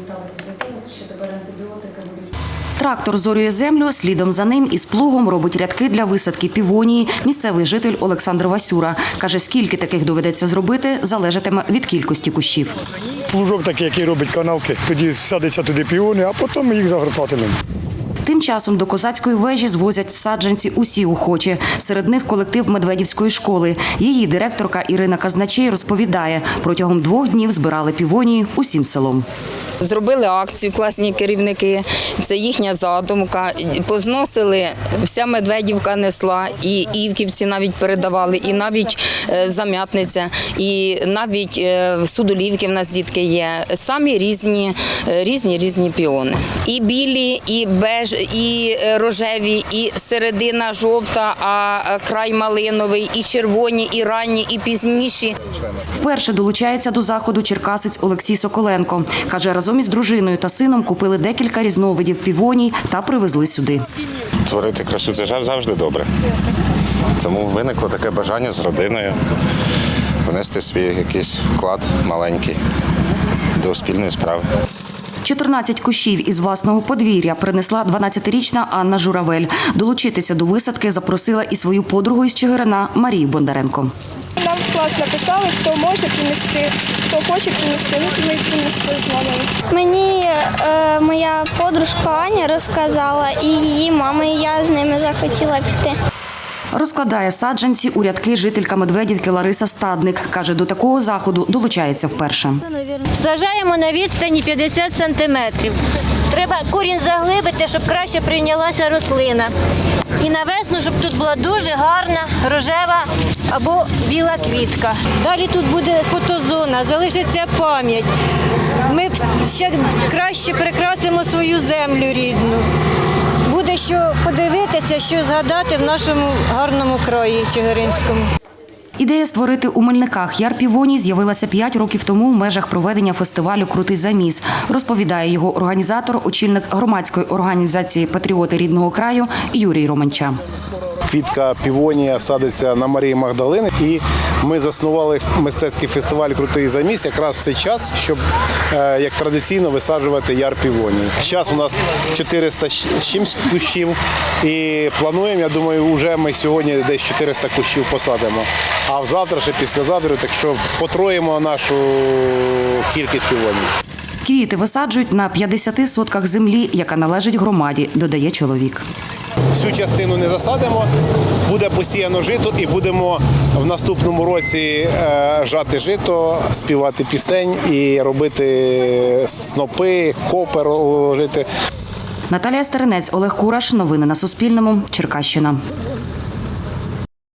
ставитись до того, що тепер антибіотики будуть Трактор зорює землю, слідом за ним із плугом робить рядки для висадки півонії. Місцевий житель Олександр Васюра каже, скільки таких доведеться зробити, залежатиме від кількості кущів. Плужок такий, який робить канавки, тоді садиться туди піони, а потім ми їх загортатимемо. Часом до козацької вежі звозять саджанці усі охочі. Серед них колектив Медведівської школи. Її директорка Ірина Казначей розповідає, протягом двох днів збирали півонії усім селом. Зробили акцію, класні керівники. Це їхня задумка. Позносили, вся Медведівка несла, і Івківці навіть передавали, і навіть е, Зам'ятниця, і навіть е, Судолівки в нас дітки є. Самі різні, е, різні різні піони. І білі, і беж, і е, рожеві, і середина жовта, а е, край малиновий, і червоні, і ранні, і пізніші. Вперше долучається до заходу черкасець Олексій Соколенко. Каже, разом із дружиною та сином купили декілька різновидів півоній та привезли сюди. Творити красу це завжди добре. Тому виникло таке бажання з родиною внести свій якийсь вклад маленький до спільної справи. 14 кущів із власного подвір'я принесла 12-річна Анна Журавель. Долучитися до висадки запросила і свою подругу із Чигирина Марію Бондаренко. Нам в клас написали, хто може принести, хто хоче принести, ну то ми принесли з мамою. Мені е, моя подружка Аня розказала, і її мама, і я з ними захотіла піти. Розкладає саджанці у рядки жителька Медведівки Лариса Стадник. Каже, до такого заходу долучається вперше. Сажаємо на відстані 50 сантиметрів. Треба корінь заглибити, щоб краще прийнялася рослина. І на весну, щоб тут була дуже гарна рожева або біла квітка. Далі тут буде фотозона, залишиться пам'ять. Ми ще краще прикрасимо свою землю рідну. Буде що подивитися, що згадати в нашому гарному краї Чигиринському. Ідея створити у Мельниках яр півоні з'явилася 5 років тому в межах проведення фестивалю Крутий заміс. Розповідає його організатор, очільник громадської організації Патріоти рідного краю Юрій Романча. Квітка півонія садиться на Марії Магдалини, і ми заснували мистецький фестиваль Крутий заміс якраз в цей час, щоб е, як традиційно висаджувати яр півоній. Зараз у нас 400 з чимсь кущів, і плануємо. Я думаю, вже ми сьогодні десь 400 кущів посадимо. А завтра ще післязавтра, так що потроїмо нашу кількість півонів. Квіти висаджують на 50 сотках землі, яка належить громаді, додає чоловік. Всю частину не засадимо, буде посіяно жито і будемо в наступному році е, жати жито, співати пісень і робити снопи, копер ложити. Наталія Старинець, Олег Кураш. Новини на Суспільному. Черкащина.